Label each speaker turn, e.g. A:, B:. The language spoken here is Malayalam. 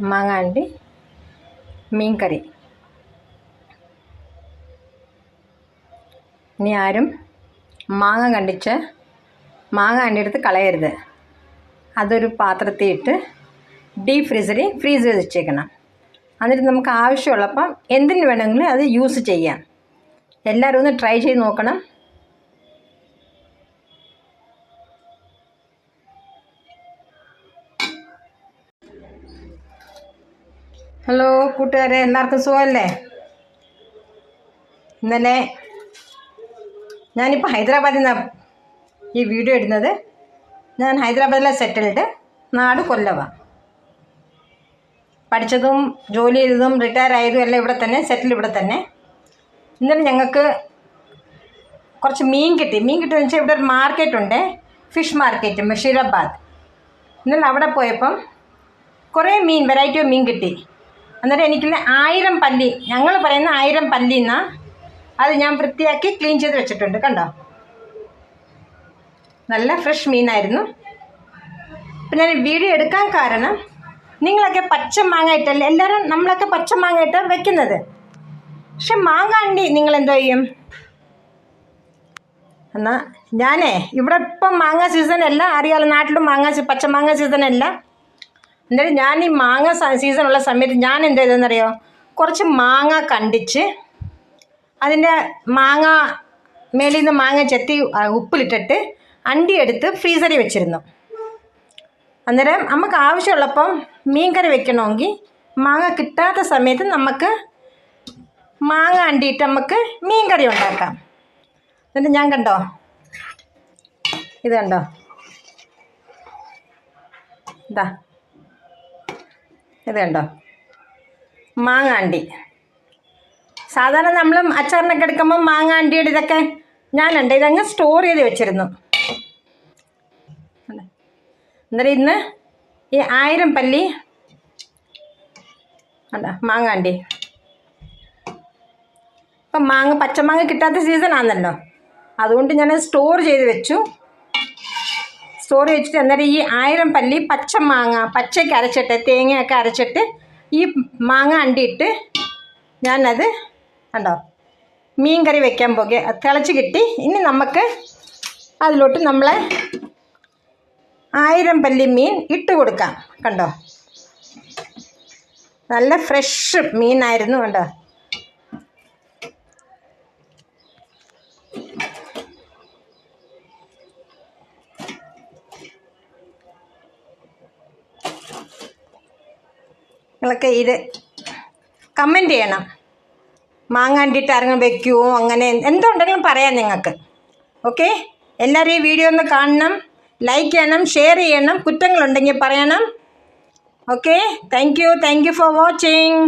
A: മാങ്ങ അണ്ടി മീൻ കറി ഇനി ആരും മാങ്ങ കണ്ടിച്ച് മാങ്ങ അണ്ടിയെടുത്ത് കളയരുത്. അതൊരു പാത്രത്തിൽ ഇട്ട് ഡീപ് ഫ്രീസറിൽ ഫ്രീസ് ചെയ്ത് വെച്ചേക്കണം. എന്നിട്ട് നമുക്ക് ആവശ്യമുള്ളപ്പം എന്തിന് വേണമെങ്കിലും അത് യൂസ് ചെയ്യാം. എല്ലാവരും ഒന്ന് ട്രൈ ചെയ്ത് നോക്കണം. ഹലോ കൂട്ടുകാരെ എല്ലാവർക്കും സുഖമല്ലേ? ഇന്നലെ ഞാനിപ്പോൾ ഹൈദരാബാദിൽ നിന്നാണ് ഈ വീഡിയോ ഇടുന്നത്. ഞാൻ ഹൈദരാബാദിലെ സെറ്റിൽഡ് നാട് കൊല്ലവ. പഠിച്ചതും ജോലി ചെയ്തതും റിട്ടയർ ആയതും എല്ലാം ഇവിടെ തന്നെ സെറ്റിൽ ഇവിടെ തന്നെ. ഇന്നലെ ഞങ്ങൾക്ക് കുറച്ച് മീൻ കിട്ടി. മീൻ കിട്ടിയെന്ന് വെച്ചാൽ ഇവിടെ ഒരു മാർക്കറ്റ് ഉണ്ട് ഫിഷ് മാർക്കറ്റ് ബഷീറാബാദ് ഇന്നലെ അവിടെ പോയപ്പം കുറേ മീൻ വെറൈറ്റി മീൻ കിട്ടി. അന്നേരം എനിക്ക് ആയിരം പല്ലി ഞങ്ങൾ പറയുന്ന ആയിരം പല്ലി എന്നാ അത് ഞാൻ വൃത്തിയാക്കി ക്ലീൻ ചെയ്ത് വെച്ചിട്ടുണ്ട് കണ്ടോ? നല്ല ഫ്രഷ് മീനായിരുന്നു. അപ്പം ഞാൻ വീഡിയോ എടുക്കാൻ കാരണം നിങ്ങളൊക്കെ പച്ച മാങ്ങ ഇട്ടല്ലേ എല്ലാവരും നമ്മളൊക്കെ പച്ച മാങ്ങ ഇട്ട് വെക്കുന്നത്. പക്ഷെ മാങ്ങാണ്ടി നിങ്ങൾ എന്തോ ചെയ്യും? എന്നാ ഞാനേ ഇവിടെ ഇപ്പം മാങ്ങ സീസൺ അല്ല അറിയാലോ നാട്ടിലും മാങ്ങ പച്ച മാങ്ങ സീസൺ അല്ല. എന്നിട്ട് ഞാൻ ഈ മാങ്ങ സീസണുള്ള സമയത്ത് ഞാൻ എന്ത് ചെയ്തതെന്നറിയോ? കുറച്ച് മാങ്ങ കണ്ടിച്ച് അതിന്റെ മാങ്ങ മേലിൽ നിന്ന് മാങ്ങ ചെത്തി ഉപ്പിലിട്ടിട്ട് അണ്ടി എടുത്ത് ഫ്രീസറിൽ വെച്ചിരുന്നു. അന്നേരം നമുക്ക് ആവശ്യമുള്ളപ്പം മീൻ കറി വെക്കണമെങ്കിൽ മാങ്ങ കിട്ടാത്ത സമയത്ത് നമുക്ക് മാങ്ങ അണ്ടിയിട്ട് നമുക്ക് മീൻ കറി ഉണ്ടാക്കാം. എന്നിട്ട് ഞാൻ കണ്ടോ? ഇത് കണ്ടോ? ഇതാ. ഇത് കണ്ടോ? മാങ്ങാണ്ടി. സാധാരണ നമ്മൾ അച്ചാറിനൊക്കെ എടുക്കുമ്പോൾ മാങ്ങാണ്ടിയുടെ ഇതൊക്കെ ഞാനുണ്ട്. ഇതങ്ങ് സ്റ്റോർ ചെയ്ത് വെച്ചിരുന്നു. അന്നേരം ഇന്ന് ഈ ആയിരം പല്ലി അല്ല മാങ്ങാണ്ടി. ഇപ്പം മാങ്ങ പച്ചമാങ്ങ കിട്ടാത്ത സീസൺ ആണല്ലോ. അതുകൊണ്ട് ഞാൻ സ്റ്റോർ ചെയ്ത് വെച്ചു. സ്റ്റോർ വെച്ചിട്ട് അന്നേരം ഈ ആയിരം പല്ലി പച്ച മാങ്ങ പച്ചയ്ക്ക് അരച്ചിട്ട് തേങ്ങയൊക്കെ അരച്ചിട്ട് ഈ മാങ്ങ അണ്ടിയിട്ട് ഞാനത് കണ്ടോ മീൻ കറി വെക്കാൻ പോകെ. തിളച്ച് കിട്ടി. ഇനി നമുക്ക് അതിലോട്ട് നമ്മളെ ആയിരം പല്ലി മീൻ ഇട്ട് കൊടുക്കാം. കണ്ടോ? നല്ല ഫ്രഷ് മീനായിരുന്നു കണ്ടോ? നിങ്ങളൊക്കെ ഇത് കമന്റ് ചെയ്യണം. മാങ്ങാണ്ടിട്ട് ആരെങ്കിലും വെക്കുമോ അങ്ങനെ എന്തുണ്ടെങ്കിലും പറയാം നിങ്ങൾക്ക്. ഓക്കെ എല്ലാവരും ഈ വീഡിയോ ഒന്ന് കാണണം. ലൈക്ക് ചെയ്യണം ഷെയർ ചെയ്യണം. കുറ്റങ്ങളുണ്ടെങ്കിൽ പറയണം. Okay thank you thank you for watching